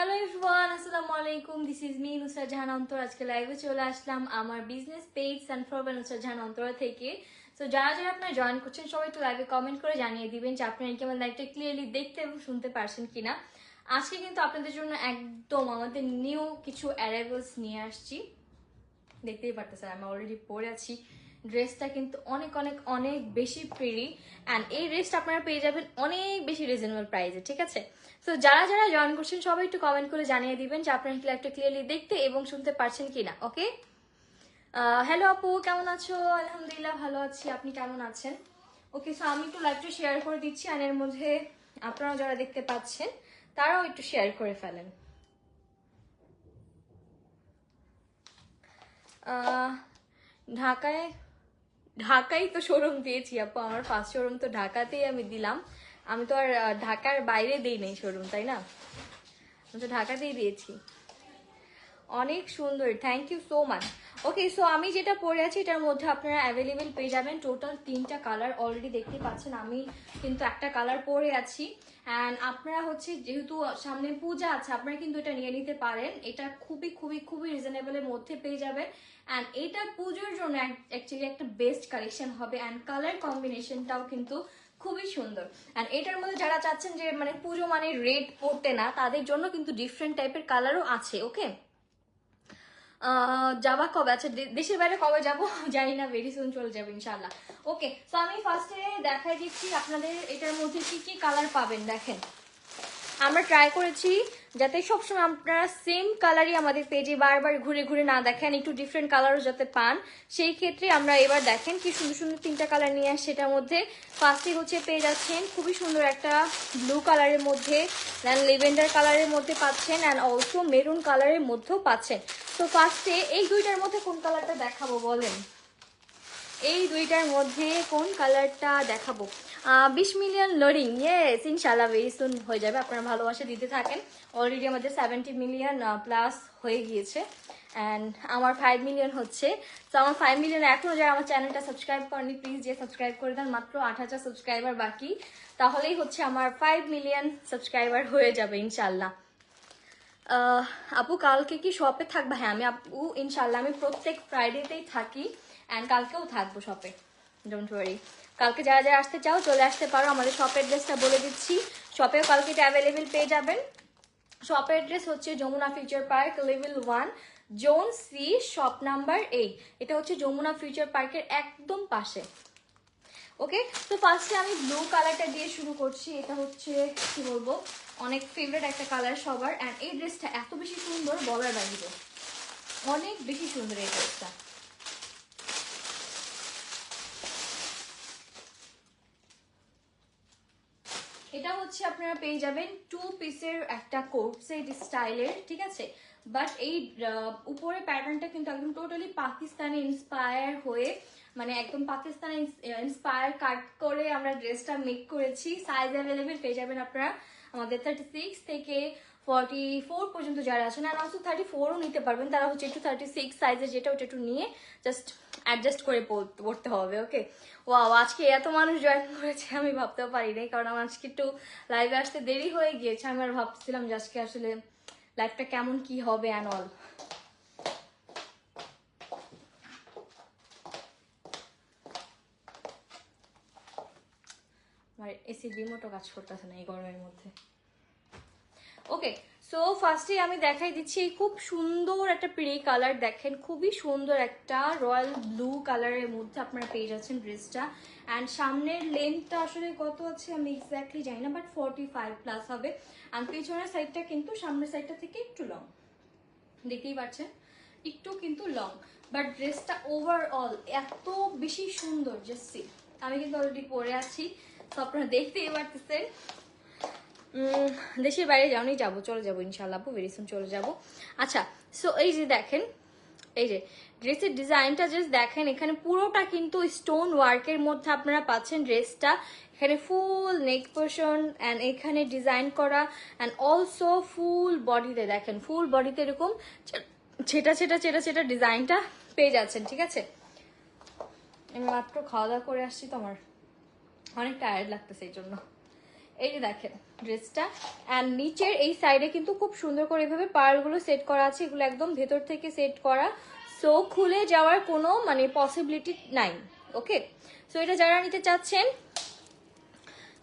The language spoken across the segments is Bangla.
হ্যালো এভরিওয়ান আসসালামু আলাইকুম this is me Nusra Jahan Antar আজকে লাইভে চলে আসলাম আমার business page sunflower by Nusra Jahan Antara থেকে। সো যারা যারা আপনারা জয়েন করছেন, সবাই একটু লাইভে কমেন্ট করে জানিয়ে দিবেন যে আপনারা কি আমার লাইভটা ক্লিয়ারলি দেখতে এবং শুনতে পারছেন কিনা। আজকে কিন্তু আপনাদের জন্য একদম আমাদের নিউ কিছু অ্যারাইভেলস নিয়ে আসছি। দেখতেই পারতেছেন, আমি অলরেডি পড়ে আছি। ড্রেসটা কিন্তু অনেক অনেক অনেক বেশি প্রিরি অ্যান্ড এই ড্রেসটা আপনারা পেয়ে যাবেন অনেক বেশি রিজনেবল প্রাইসে ঠিক আছে? তো যারা যারা জয়েন করছেন, সবাই একটু কমেন্ট করে জানিয়ে দিবেন যে আপনারা ক্লিয়ারটা ক্লিয়ারলি দেখতে এবং শুনতে পারছেন কিনা ওকে হ্যালো আপু, কেমন আছো? আলহামদুলিল্লাহ ভালো আছি, আপনি কেমন আছেন? ওকে সো আমি একটু লাইভটা শেয়ার করে দিচ্ছি আর এর মধ্যে আপনারা যারা দেখতে পাচ্ছেন, তারাও একটু শেয়ার করে ফেলেন। ঢাকায় ঢাকায় তো শোরুম দিয়েছি, আপু। আমার ফার্স্ট শোরুম তো ঢাকাতেই আমি দিলাম। আমি তো আর ঢাকার বাইরে দিই নাই শোরুম তাই না? আমি তো ঢাকাতেই দিয়েছি। অনেক সুন্দর thank you so much okay so আমি যেটা পরে আছি, এটার মধ্যে আপনারা অ্যাভেলেবেল পেয়ে যাবেন। টোটাল তিনটা কালার অলরেডি দেখতে পাচ্ছেন। আমি কিন্তু একটা কালার পরে আছি। অ্যান্ড আপনারা হচ্ছে, যেহেতু সামনে পূজা আছে, আপনারা কিন্তু এটা নিয়ে নিতে পারেন। এটা খুবই খুবই খুবই রিজনেবলের মধ্যে পেয়ে যাবেন। অ্যান্ড এটা পুজোর জন্য অ্যাকচুয়ালি একটা বেস্ট কালেকশন হবে। অ্যান্ড কালার কম্বিনেশনটাও কিন্তু খুবই সুন্দর। অ্যান্ড এটার মধ্যে যারা চাচ্ছেন যে মানে পুজো মানে রেড পড়তে না, তাদের জন্য কিন্তু ডিফারেন্ট টাইপের কালারও আছে ওকে যাবা কবে? আচ্ছা দেশের বাইরে কবে যাব? জানি না ভেরি সুন চলে যাব ইনশাল্লাহ ওকে তো আমি ফার্স্টে দেখাই দিচ্ছি আপনাদের এটার মধ্যে কি কি কালার পাবেন, দেখেন। আমরা ট্রাই করেছি যাতে সবসময় আপনারা সেম কালারই আমাদের পেজে বারবার ঘুরে ঘুরে না দেখেন, একটু ডিফারেন্ট কালারও যাতে পান। সেই ক্ষেত্রে আমরা এবার দেখেন কি সুন্দর সুন্দর তিনটা কালার নিয়ে আসছে এটার মধ্যে। ফার্স্টে হচ্ছে পেয়ে যাচ্ছেন খুবই সুন্দর একটা ব্লু কালারের মধ্যে দেন লেভেন্ডার কালারের মধ্যে পাচ্ছেন অ্যান্ড অলসো মেরুন কালারের মধ্যেও পাচ্ছেন। তো ফার্স্টে এই দুইটার মধ্যে কোন কালারটা দেখাবো বলেন? এই দুইটার মধ্যে কোন কালারটা দেখাবো? বিশ মিলিয়ন লোডিং ইয়েস ইনশাল্লাহ ভেরি সুন হয়ে যাবে। আপনারা ভালোবাসা দিতে থাকেন। অলরেডি আমাদের সেভেন্টি মিলিয়ন প্লাস হয়ে গিয়েছে। অ্যান্ড আমার ফাইভ মিলিয়ন হচ্ছে। তো আমার ফাইভ মিলিয়ন এখনও যারা আমার চ্যানেলটা সাবস্ক্রাইব করেনি প্লিজ যে সাবস্ক্রাইব করে দেন। মাত্র আট হাজার সাবস্ক্রাইবার বাকি। তাহলেই হচ্ছে আমার ফাইভ মিলিয়ন সাবস্ক্রাইবার হয়ে যাবে ইনশাল্লাহ আপু, কালকে কি শপে থাকবে? হ্যাঁ আমি আপু ইনশাল্লাহ আমি প্রত্যেক ফ্রাইডেতেই থাকি। অ্যান্ড কালকেও থাকব শপে ডোন্ট ওয়ারি কালকে যারা যারা আসতে চাও, চলে আসতে পারো। আমাদের শপের অ্যাড্রেসটা বলে দিচ্ছি। শপেও কালকে এটা অ্যাভেলেবেল পেয়ে যাবেন। শপের অ্যাড্রেস হচ্ছে Jamuna future park level one zone C shop number eight এটা হচ্ছে যমুনা ফিউচার পার্কের একদম পাশে। ওকে তো ফার্স্টে আমি ব্লু কালারটা দিয়ে শুরু করছি। এটা হচ্ছে, কি বলব, অনেক ফেভারিট একটা কালার সবার। অ্যান্ড এই ড্রেসটা এত বেশি সুন্দর, বলার বাইরে। অনেক বেশি সুন্দর এই ড্রেসটা এটা হচ্ছে আপনারা পেয়ে যাবেন টু পিসের একটা কোট সেট স্টাইলের, ঠিক আছে? বাট এই উপরে প্যাটার্নটা কিন্তু একদম টোটালি পাকিস্তানে ইন্সপায়ার হয়ে মানে একদম পাকিস্তানে ইন্সপায়ার কাট করে আমরা ড্রেসটা মেক করেছি। সাইজ অ্যাভেলেবেল পেয়ে যাবেন আপনারা আমাদের থার্টি সিক্স থেকে ফর্টি ফোর পর্যন্ত যারা আছেন আর অলসো থার্টি ফোরও নিতে পারবেন। তারা হচ্ছে একটু থার্টি সিক্স সাইজের যেটা, ওটা একটু নিয়ে জাস্ট অ্যাডজাস্ট করে পড়তে হবে ওকে ওয়াও আজকে এত মানুষ জয়েন করেছে, আমি ভাবতেও পারি নাই, কারণ আমার আজকে একটু লাইভে আসতে দেরি হয়ে গিয়েছে। আমি আর ভাবছিলাম যে আজকে আসলে লাইফটা কেমন কি হবে অ্যান্ড অল আমার এসি রিমোটও কাজ করতেছে না এই গরমের মধ্যে। ওকে সো ফার্স্টে আমি দেখাই দিচ্ছি এই খুব সুন্দর একটা প্রি কালার দেখেন, খুবই সুন্দর একটা রয়্যাল ব্লু কালারের মধ্যে আপনারা পেয়ে যাচ্ছেন ড্রেসটা। অ্যান্ড সামনের লেন্থটা আসলে কত আছে আমি এক্স্যাক্টলি জানি না বাট ফর্টি ফাইভ প্লাস হবে। আর পেছনের সাইডটা কিন্তু সামনের সাইডটা থেকে একটু লং দেখতেই পাচ্ছেন? একটু কিন্তু লং বাট ড্রেসটা ওভারঅল এত বেশি সুন্দর জাস্ট আমি কিন্তু অলরেডি পরে আছি। তো আপনারা দেখতেই পারতেছেন। দেশের বাইরে যাওনি, যাব, চলে যাব ইনশাল্লাহ আপু ভেরি সুন চলে যাব। আচ্ছা সো এই যে দেখেন, এই যে ড্রেসের ডিজাইনটা জাস্ট দেখেন, এখানে পুরোটা কিন্তু স্টোন ওয়ার্কের মধ্যে আপনারা পাচ্ছেন ড্রেসটা এখানে ফুল নেক পোর্শন অ্যান্ড এখানে ডিজাইন করা অ্যান্ড অলসো ফুল বডিতে দেখেন ফুল বডিতে এরকম ছেটা ছেটা ছেটা ছেটা ডিজাইনটা পেয়ে যাচ্ছেন, ঠিক আছে? আমি মাত্র খাওয়া দাওয়া করে আসছি তোমার। অনেক টায়ার্ড লাগতেছে এই জন্য। এই যে দেখেন ড্রেসটা অ্যান্ড নিচের এই সাইডে কিন্তু খুব সুন্দর করে এভাবে পার্লগুলো সেট করা আছে। এগুলো একদম ভেতর থেকে সেট করা। সো খুলে যাওয়ার কোনো মানে পসিবিলিটি নাই ওকে সো এটা যারা নিতে চাচ্ছেন,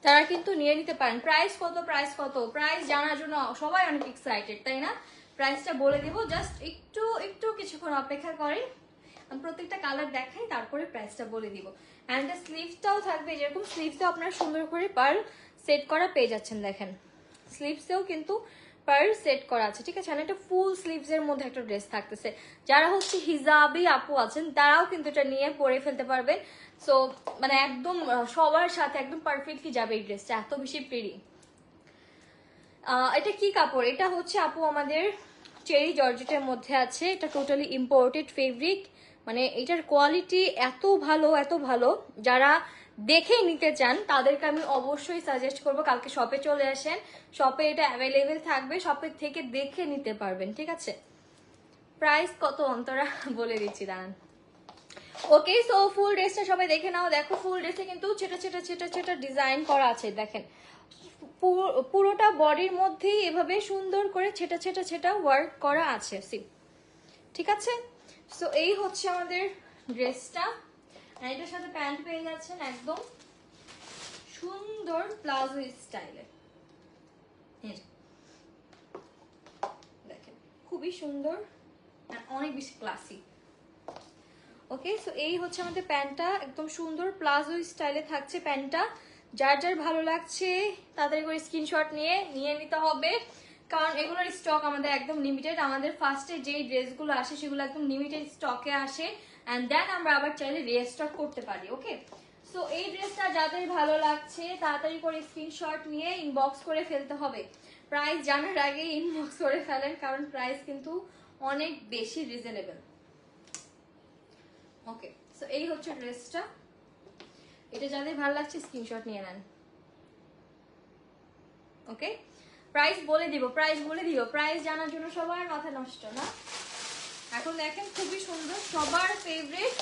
তারা কিন্তু নিয়ে নিতে পারেন। প্রাইস কত প্রাইস কত? প্রাইস জানার জন্য সবাই অনেক এক্সাইটেড তাই না? প্রাইসটা বলে দেবো জাস্ট একটু একটু কিছুক্ষণ অপেক্ষা করেন। আমি প্রত্যেকটা কালার দেখাই, তারপরে প্রাইসটা বলে দিব। অ্যান্ড স্লিভসটাও থাকবে, যেরকম স্লিভসটাও আপনার সুন্দর করে পার সেট করা পেয়ে যাচ্ছেন, দেখেন। স্লিভসেও কিন্তু পার সেট করা আছে, ঠিক আছে? আর এটা ফুল স্লিভস এর মধ্যে একটা ড্রেস থাকতেছে। যারা হচ্ছে হিজাবি আপু আছেন, তারাও কিন্তু এটা নিয়ে পরে ফেলতে পারবেন। সো মানে একদম সবার সাথে একদম পারফেক্টলি যাবে এই ড্রেসটা এত বেশি প্রিরি এটা কি কাপড়? এটা হচ্ছে আপু আমাদের চেরি জর্জেটের মধ্যে আছে। এটা টোটালি ইম্পোর্টেড ফেব্রিক মানে এটার কোয়ালিটি এত ভালো এত ভালো। যারা দেখে নিতে চান, তাদেরকে আমি অবশ্যই সাজেস্ট করব, কালকে শপে চলে আসেন। শপে এটা অ্যাভেলেবেল থাকবে শপের থেকে দেখে নিতে পারবেন, ঠিক আছে? প্রাইস কত অন্তরা? বলে দিচ্ছি, দাঁড়ান। ওকে সো ফুল ড্রেসটা সবাই দেখে নাও। দেখো ফুল ড্রেসে কিন্তু ছেটা ছেটা ছেটা ছেটা ডিজাইন করা আছে, দেখেন। পুরোটা বডির মধ্যেই এভাবে সুন্দর করে ছেটা ছেটা ছেটা ওয়ার্ক করা আছে ঠিক আছে? সো এই হচ্ছে আমাদের ড্রেসটা এটার সাথে প্যান্ট পেয়ে যাচ্ছেন একদম সুন্দর প্লাজো স্টাইলে। দেখেন, খুবই সুন্দর অনেক বেশি ক্লাসি ওকে সো এই হচ্ছে আমাদের প্যান্টটা, একদম সুন্দর প্লাজো স্টাইলে থাকছে প্যান্টটা। যার যার ভালো লাগছে তাড়াতাড়ি করে স্ক্রিনশট নিয়ে নিয়ে নিতে হবে। কারণ এগুলোর স্টক আমাদের একদম লিমিটেড আমাদের ফার্স্টে যেই ড্রেসগুলো আসে, সেগুলো একদম লিমিটেড স্টকে আসে। অ্যান্ড দেন আমরা আবার চাইলে রিস্টক করতে পারি ওকে সো এই ড্রেসটা যাদের ভালো লাগছে, তাড়াতাড়ি করে স্ক্রিনশট নিয়ে ইনবক্স করে ফেলতে হবে। প্রাইস জানার আগে ইনবক্স করে ফেলেন, কারণ প্রাইস কিন্তু অনেক বেশি রিজনেবল ওকে সো এই হচ্ছে ড্রেসটা এটা যাদের ভালো লাগছে স্ক্রিনশট নিয়ে নেন। ওকে প্রাইস বলে দিব প্রাইস বলে দিব। প্রাইস জানার জন্য সবার মাথা নষ্ট, না? এখন দেখেন খুবই সুন্দর, সবার ফেভারিট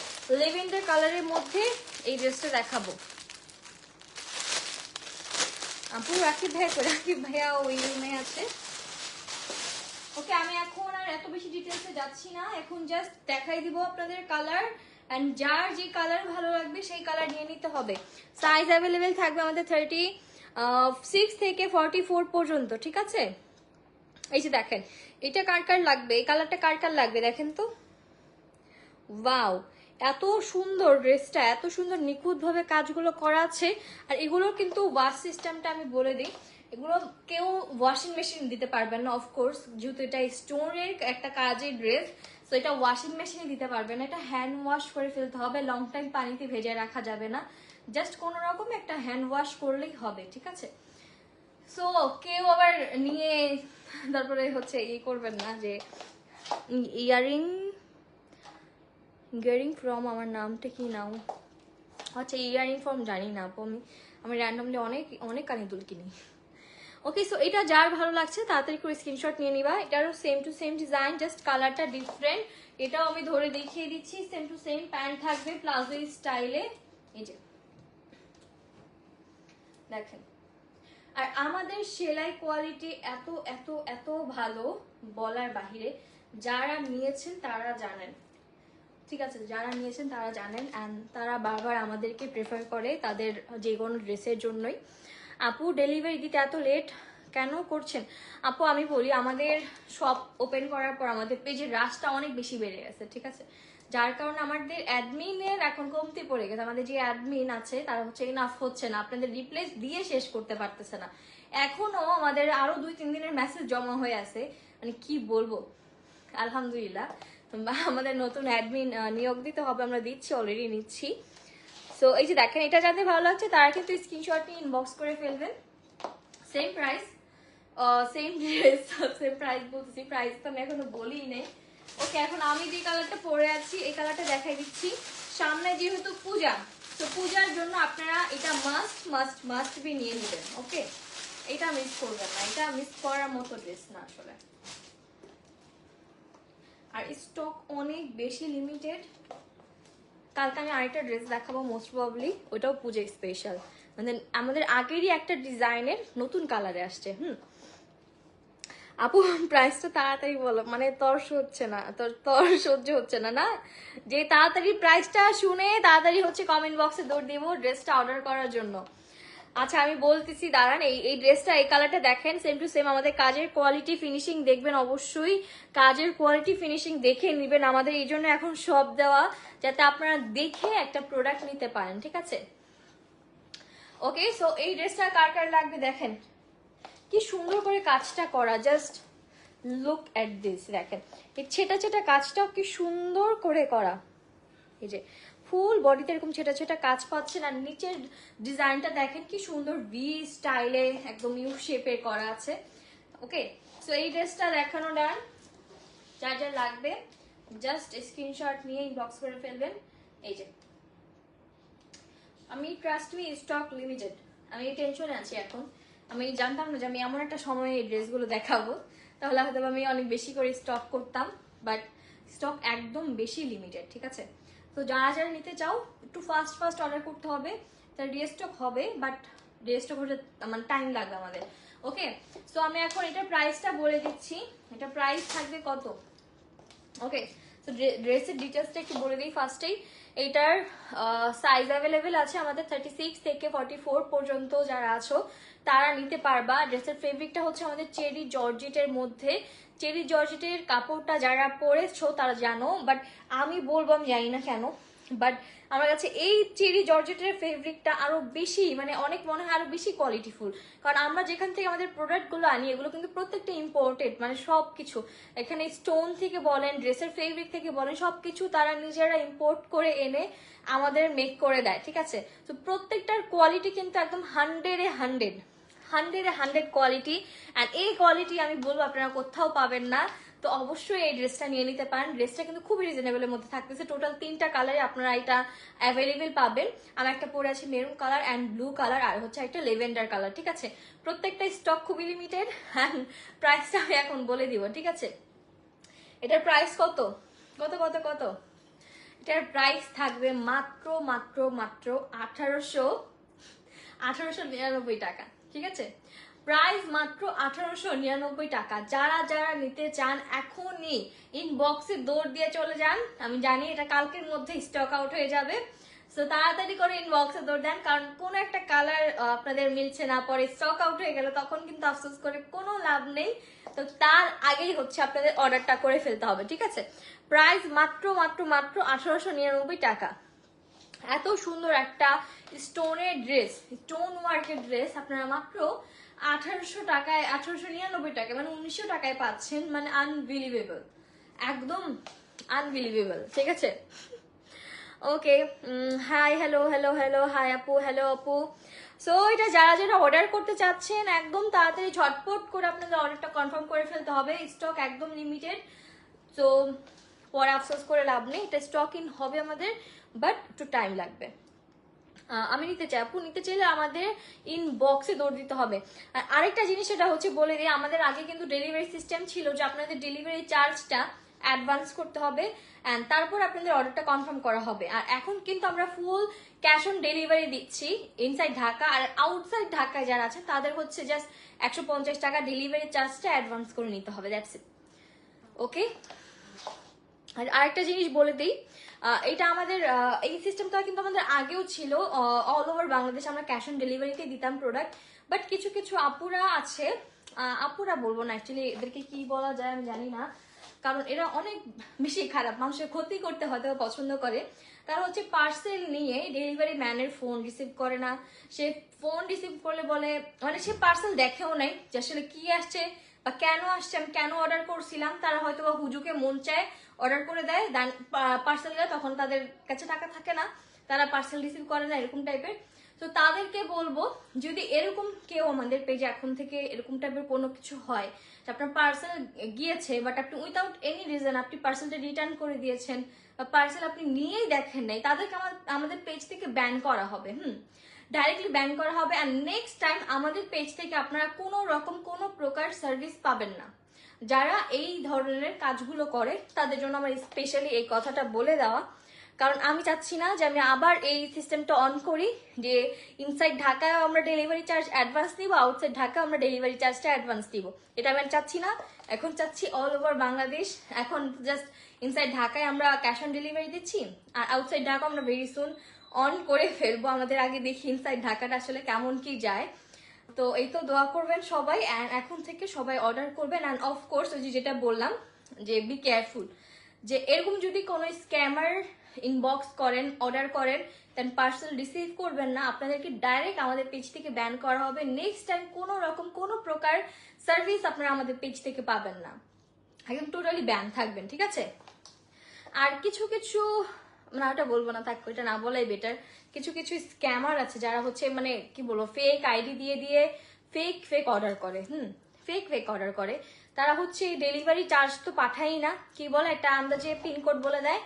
লেভেন্ডার কালারের মধ্যে এই ড্রেসটা দেখাবো। আপু রাকিব ভাই? রাকিব ভাইয়া ওই রুমে আছে। ওকে, আমি এখন আর এত বেশি ডিটেলসে যাচ্ছি না। এখন জাস্ট দেখাই দিব আপনাদের কালার অ্যান্ড যার যে কালার ভালো লাগবে, সেই কালার নিয়ে নিতে হবে। সাইজ অ্যাভেলেবেল থাকবে আমাদের থার্টি সিক্স থেকে ফর্টি ফোর পর্যন্ত, ঠিক আছে? এই যে দেখেন এটা কার কার লাগবে? এই কালারটা কার কার লাগবে দেখেন তো? ওয়াও এত সুন্দর ড্রেসটা এত সুন্দর নিখুঁতভাবে কাজগুলো করা আছে। আর এগুলোর কিন্তু ওয়াশ সিস্টেমটা আমি বলে দিই, এগুলো কেউ ওয়াশিং মেশিন দিতে পারবেন না অফকোর্স যেহেতু এটা স্টোনের একটা কাজের ড্রেস তো এটা ওয়াশিং মেশিনে দিতে পারবেন এটা হ্যান্ড ওয়াশ করে ফেলতে হবে লং টাইম পানিতে ভেজে রাখা যাবে না। জাস্ট কোনো রকম একটা হ্যান্ড ওয়াশ করলেই হবে, ঠিক আছে? সো কেউ আবার নিয়ে তারপরে হচ্ছে ইয়ে করবেন না যে, ইয়ারিং ইয়ারিং ফ্রম আমার নামটা কি নাও? আচ্ছা ইয়ারিং ফ্রম জানি না আমি আমি র্যান্ডমলি অনেক অনেক কানে দুল কিনি। ওকে সো এটা যার ভালো লাগছে, তাড়াতাড়ি করে স্ক্রিনশট নিয়ে নিবা। এটারও same to same design just কালারটা ডিফারেন্ট এটাও আমি ধরে দেখিয়ে দিচ্ছি সেম টু সেম প্যান্ট থাকবে, প্লাজো স্টাইলে এই যে। দেখেন। আর আমাদের সেলাই কোয়ালিটি এত এত এত ভালো বলার বাহিরে যারা নিয়েছেন তারা জানেন। ঠিক আছে, যারা নিয়েছেন তারা জানেন অ্যান্ড তারা বারবার আমাদেরকে প্রেফার করে তাদের যে কোনো ড্রেসের জন্যই। আপু ডেলিভারি দিতে এত লেট কেন করছেন? আপু, আমি বলি, আমাদের শপ ওপেন করার পর আমাদের পেজের রাশটা অনেক বেশি বেড়ে গেছে, ঠিক আছে? যার কারণে আমাদের অ্যাডমিনের এখন কমতি পড়ে গেছে। আমাদের যে অ্যাডমিন আছে, তারা হচ্ছে ইনাফ হচ্ছে না। আপনাদের রিপ্লেস দিয়ে শেষ করতে পারতেছে না। এখনও আমাদের আরও দুই, তিন দিনের মেসেজ জমা হয়ে আছে। মানে কি বলব? আলহামদুলিল্লাহ। আমাদের নতুন অ্যাডমিন নিয়োগ দিতে হবে, আমরা দিচ্ছি অলরেডি নিচ্ছি। সো এই যে দেখেন, এটা যাদের ভালো লাগছে, তারা কিন্তু স্ক্রিনশট নিয়ে ইনবক্স করে ফেলবেন। Same price same dress same price বলতেছি। প্রাইস তো আমি এখনও বলি নেই। ওকে, এখন আমি যে কালারটা পরে আছি, এই কালারটা দেখাই দিচ্ছি। সামনে যেহেতু পূজা, তো পূজার জন্য আপনারা এটা মাস্ট মাস্ট মাস্ট বি নিয়ে নেবেন, ওকে? এটা মিস করবেন না, এটা মিস করার মতো ড্রেস না আসলে। আর স্টক অনেক বেশি লিমিটেড কালকে আমি আরেকটা ড্রেস দেখাবো মোস্ট প্রবলি ওটাও পুজো স্পেশাল মানে আমাদের আগেরই একটা ডিজাইনের নতুন কালারে আসছে, হুম? আপু প্রাইসটা তাড়াতাড়ি বলো। মানে তর হচ্ছে না, তোর, তর সহ্য হচ্ছে না না? যে তাড়াতাড়ি প্রাইসটা শুনে তাড়াতাড়ি হচ্ছে কমেন্ট বক্সে দৌড় দিব ড্রেসটা অর্ডার করার জন্য। আচ্ছা আমি বলতেছি, দাঁড়ান, এই এই ড্রেসটা এই কালারটা দেখেন সেম টু সেম আমাদের কাজের কোয়ালিটি ফিনিশিং দেখবেন অবশ্যই। কাজের কোয়ালিটি ফিনিশিং দেখে নেবেন আমাদের, এই জন্য এখন সব দেওয়া, যাতে আপনারা দেখে একটা প্রোডাক্ট নিতে পারেন, ঠিক আছে? ওকে সো এই ড্রেসটা কার কার লাগবে দেখেন। কি সুন্দর করে কাজটা করা জাস্ট লুক অ্যাট দিস দেখেন। এই ছেটা ছেটা কাজটাও কি সুন্দর করে করা। এই যে, ফুল বডিতে এরকম ছেটা ছেটা কাজ পাচ্ছেন আর নিচের ডিজাইনটা দেখেন কি সুন্দর ভি স্টাইলে একদম ইউ শেপে করা আছে। ওকে সো এই ড্রেসটা দেখানো ডান। যা যা লাগবে জাস্ট স্ক্রিনশট নিয়ে ইনবক্স করে ফেলবেন। এই যে। আমি ট্রাস্ট মি স্টক লিমিটেড আমি টেনশনে আছি এখন। আমি জানতাম না যে আমি এমন একটা সময়ে এই ড্রেসগুলো দেখাবো। তাহলে হয়তো আমি অনেক বেশি করে স্টক করতাম বাট স্টক একদম বেশি লিমিটেড ঠিক আছে? তো যারা যারা নিতে চাও, একটু ফাস্ট ফাস্ট অর্ডার করতে হবে, তার রিস্টক হবে বাট রিস্টক হতে মানে টাইম লাগবে আমাদের। ওকে সো আমি এখন এটা প্রাইসটা বলে দিচ্ছি। এটা প্রাইস থাকবে কত? ওকে তো ড্রেসের ডিটেলসটা একটু বলে দিই ফার্স্টেই এইটার সাইজ অ্যাভেলেবেল আছে আমাদের থার্টি সিক্স থেকে ফর্টি ফোর পর্যন্ত যারা আছো, তারা নিতে পারবা। ড্রেসের ফেব্রিকটা হচ্ছে আমাদের চেরি জর্জেটের মধ্যে। চেরি জর্জেটের কাপড়টা যারা পরেছো তারা জানো বাট আমি বলব, আমি জানি না কেন বাট আমার কাছে এই চেরি জর্জেটের ফেব্রিকটা আরও বেশি মানে অনেক মনে হয় আরও বেশি কোয়ালিটিফুল কারণ আমরা যেখান থেকে আমাদের প্রোডাক্টগুলো আনি, এগুলো কিন্তু প্রত্যেকটা ইম্পোর্টেড মানে সব কিছু এখানে স্টোন থেকে বলেন ড্রেসের ফেব্রিক থেকে বলেন সব কিছু তারা নিজেরা ইম্পোর্ট করে এনে আমাদের মেক করে দেয়, ঠিক আছে? তো প্রত্যেকটার কোয়ালিটি কিন্তু একদম হান্ড্রেডে হান্ড্রেড হান্ড্রেডে হান্ড্রেড কোয়ালিটি অ্যান্ড এই কোয়ালিটি আমি বলব আপনারা কোথাও পাবেন না। তো অবশ্যই এই ড্রেসটা নিয়ে নিতে পারেন। ড্রেসটা কিন্তু খুবই রিজনেবলের মধ্যে থাকতেছে। টোটাল তিনটা কালারে আপনারা এটা অ্যাভেলেবেল পাবেন। আমি একটা পরে আছি maroon colour and blue colour আর হচ্ছে একটা লেভেন্ডার কালার ঠিক আছে? প্রত্যেকটা স্টক খুবই লিমিটেড অ্যান্ড প্রাইসটা আমি এখন বলে দিব, ঠিক আছে? এটার প্রাইস কত? কত কত কত? এটার প্রাইস থাকবে মাত্র মাত্র মাত্র আঠারোশো আঠারোশো নিরানব্বই টাকা, ঠিক আছে? প্রাইস মাত্র আঠারোশো নিরানব্বই টাকা। যারা যারা নিতে চান এখনই ইনবক্সে দৌড় দিয়ে চলে যান। আমি জানি এটা কালকের মধ্যে স্টক আউট হয়ে যাবে। সো তাড়াতাড়ি করে ইনবক্সে দৌড় দেন। কারণ কোনো একটা কালার আপনাদের মিলছে না, পরে স্টক আউট হয়ে গেলে তখন কিন্তু আফসোস করে কোনো লাভ নেই। তো তার আগেই হচ্ছে আপনাদের অর্ডারটা করে ফেলতে হবে, ঠিক আছে? প্রাইস মাত্র মাত্র মাত্র আঠারোশো নিরানব্বই টাকা। এত সুন্দর একটা স্টোনের ড্রেস স্টোন ওয়ার্কের ড্রেস আপনারা মাত্র আঠারোশো টাকায়, আঠারোশো নিরানব্বই টাকায় মানে উনিশশো টাকায় পাচ্ছেন মানে আনবিলিভেবল একদম আনবিলিভেবল ঠিক আছে? Okay hi hello hello hello hi আপু হ্যালো আপু সো এটা যারা যারা অর্ডার করতে চাচ্ছেন, একদম তাড়াতাড়ি ঝটপট করে আপনাদের অর্ডারটা কনফার্ম করে ফেলতে হবে। স্টক একদম লিমিটেড তো পরে আফসোস করে লাভ নেই। এটা স্টক ইন হবে আমাদের বাট একটু টাইম লাগবে। আমি নিতে চাই আপু নিতে চাইলে আমাদের ইনবক্সে দৌড় দিতে হবে। আর আরেকটা জিনিস সেটা হচ্ছে বলে দিই, আমাদের আগে কিন্তু ডেলিভারি সিস্টেম ছিল যে আপনাদের ডেলিভারি চার্জটা অ্যাডভান্স করতে হবে অ্যান্ড তারপর আপনাদের অর্ডারটা কনফার্ম করা হবে। আর এখন কিন্তু আমরা ফুল ক্যাশ অন ডেলিভারি দিচ্ছি ইনসাইড ঢাকা আর আউটসাইড ঢাকায় যারা আছেন, তাদের হচ্ছে জাস্ট একশো পঞ্চাশ টাকা ডেলিভারি চার্জটা অ্যাডভান্স করে নিতে হবে দ্যাটস ইট ওকে আর আরেকটা জিনিস বলে দিই এটা আমাদের এই সিস্টেমটা কিন্তু আমাদের আগেও ছিল অল ওভার বাংলাদেশ আমরা ক্যাশ অন ডেলিভারিতে দিতাম প্রোডাক্ট বাট কিছু কিছু আপুরা আছে আপুরা বলব না অ্যাকচুয়ালি এদেরকে কি বলা যায় আমি জানি না, কারণ এরা অনেক বেশি খারাপ, মানুষের ক্ষতি করতে হয়তো পছন্দ করে। তারা হচ্ছে পার্সেল নিয়ে ডেলিভারি ম্যানের ফোন রিসিভ করে না। সে ফোন রিসিভ করলে বলে মানে সে পার্সেল দেখেও নাই যে আসলে কি আসছে বা কেন আসছে, আমি কেন অর্ডার করছিলাম, তারা হয়তো বা হুজুকে মন চায় অর্ডার করে দেয় পার্সেল দেয় তখন তাদের কাছে টাকা থাকে না, তারা পার্সেল রিসিভ করে না, এরকম টাইপের তো তাদেরকে বলব, যদি এরকম কেউ আমাদের পেজে এখন থেকে এরকম টাইপের কোনো কিছু হয়, যে আপনার পার্সেল গিয়েছে বাট আপনি উইদাউট এনি রিজন আপনি পার্সেলটা রিটার্ন করে দিয়েছেন, বা পার্সেল আপনি নিয়েই দেখেন নাই, তাদেরকে আমাদের পেজ থেকে ব্যান করা হবে, হুম? ডাইরেক্টলি ব্যান করা হবে অ্যান্ড নেক্সট টাইম আমাদের পেজ থেকে আপনারা কোনো রকম কোনো প্রকার সার্ভিস পাবেন না। যারা এই ধরনের কাজগুলো করে, তাদের জন্য আমার স্পেশালি এই কথাটা বলে দেওয়া। কারণ আমি চাচ্ছি না যে আমি আবার এই সিস্টেমটা অন করি, যে ইনসাইড ঢাকায় আমরা ডেলিভারি চার্জ অ্যাডভান্স দিব আউটসাইড ঢাকা আমরা ডেলিভারি চার্জটা অ্যাডভান্স দিব এটা আমি চাচ্ছি না। এখন চাচ্ছি অল ওভার বাংলাদেশ। এখন জাস্ট ইনসাইড ঢাকায় আমরা ক্যাশ অন ডেলিভারি দিচ্ছি, আর আউটসাইড ঢাকা আমরা ভেরি সুন অন করে ফেলব। আমাদের আগে দেখি ইনসাইড ঢাকাটা আসলে কেমন কি যায়। তো এই তো দোয়া করবেন সবাই অ্যান্ড এখন থেকে সবাই অর্ডার করবেন অ্যান্ড অফকোর্স ওই যেটা বললাম, যে বি কেয়ারফুল যে এরকম যদি কোনো স্ক্যামার ইনবক্স করেন অর্ডার করেন দেন পার্সেল রিসিভ করবেন না, আপনাদেরকে ডাইরেক্ট আমাদের পেজ থেকে ব্যান করা হবে। নেক্সট টাইম কোনো রকম, কোনো প্রকার সার্ভিস আপনারা আমাদের পেজ থেকে পাবেন না। একদম টোটালি ব্যান থাকবেন, ঠিক আছে? আর কিছু কিছু না ওটা বলব না থাকব এটা না বলাই বেটার কিছু কিছু স্ক্যামার আছে যারা হচ্ছে মানে কি বলব ফেক আইডি দিয়ে দিয়ে ফেক ফেক অর্ডার করে, হুম ফেক ফেক অর্ডার করে। তারা হচ্ছে ডেলিভারি চার্জ তো পাঠাই না। কি বলে? একটা আন্দাজে পিনকোড বলে দেয়।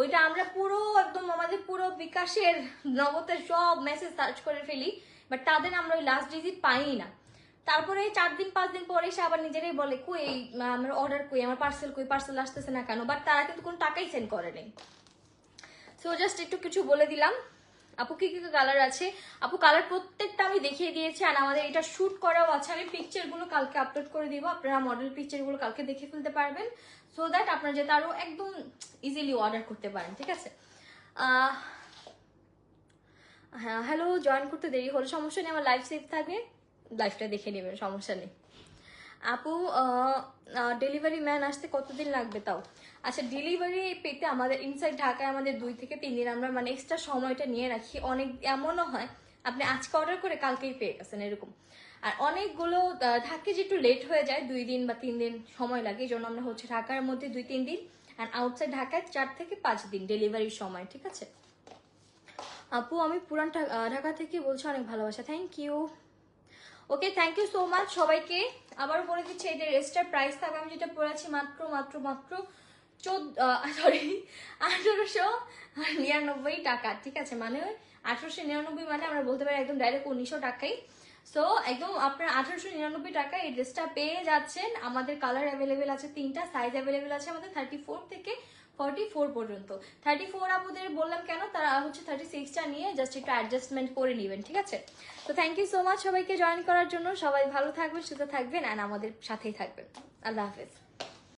ওইটা আমরা পুরো একদম আমাদের পুরো বিকাশের নগদের সব মেসেজ সার্চ করে ফেলি। বাট তাদের আমরা ওই লাস্ট ডিজিট পাই না। তারপরে চার দিন, পাঁচ দিন পরে সে আবার নিজেরাই বলে, কই, আমার অর্ডার কই, আমার পার্সেল কই পার্সেল আসতেছে না কেন? বাট তারা কিন্তু কোনো টাকাই সেন্ড করে নেই। সো জাস্ট একটু কিছু বলে দিলাম। আপু, কি কি কালার আছে? আপু কালার প্রত্যেকটা আমি দেখিয়ে দিয়েছি, আর আমাদের এটা শুট করাও আছে। আমি পিকচারগুলো কালকে আপলোড করে দিব, আপনারা মডেল পিকচারগুলো কালকে দেখে ফেলতে পারবেন সো দ্যাট আপনারা যাতে আরও একদম ইজিলি অর্ডার করতে পারেন, ঠিক আছে? হ্যাঁ হ্যালো জয়েন করতে দেরি হলে, সমস্যা নেই, আমার লাইফ সেভ থাকবে। লাইফটা দেখে নেবেন, সমস্যা নেই। আপু ডেলিভারি ম্যান আসতে কতদিন লাগবে তাও? আচ্ছা ডেলিভারি পেতে আমাদের ইনসাইড ঢাকায় আমাদের দুই থেকে তিন দিন আমরা মানে এক্সট্রা সময়টা নিয়ে রাখি। অনেক, এমনও হয়, আপনি আজকে অর্ডার করে কালকেই পেয়ে গেছেন এরকম। আর অনেকগুলো থাকে যে একটু লেট হয়ে যায়, দুই দিন বা তিন দিন সময় লাগে, এই জন্য আমরা হচ্ছে ঢাকার মধ্যে দুই, তিন দিন আর আউটসাইড ঢাকায় চার থেকে পাঁচ দিন ডেলিভারির সময়, ঠিক আছে? আপু, আমি পুরান ঢাকা থেকে বলছি অনেক ভালোবাসা thank you okay thank you so much সবাইকে। আবার বলে দিচ্ছি, এই যে রেস্টার প্রাইস থাকবে, আমি যেটা পড়েছি মাত্র মাত্র মাত্র চোদ্দ সরি আঠারোশো নিরানব্বই টাকা, ঠিক আছে? মানে আঠারোশো নিরানব্বই মানে আমরা বলতে পারি একদম ডাইরেক্ট উনিশশো টাকাই। সো একদম আপনার আঠারোশো নিরানব্বই টাকা এই ড্রেসটা পেয়ে যাচ্ছেন। আমাদের কালার অ্যাভেলেবেল আছে, তিনটা সাইজ অ্যাভেলেবেল আছে আমাদের থার্টি ফোর থেকে ফর্টি ফোর পর্যন্ত। থার্টি ফোর আপুদের বললাম কেন? তারা হচ্ছে থার্টি সিক্সটা নিয়ে জাস্ট একটু অ্যাডজাস্টমেন্ট করে নেবেন, ঠিক আছে? তো থ্যাংক ইউ সো মাচ সবাইকে জয়েন করার জন্য। সবাই ভালো থাকবেন, সুস্থ থাকবেন অ্যান্ড আমাদের সাথেই থাকবেন। আল্লাহ হাফেজ।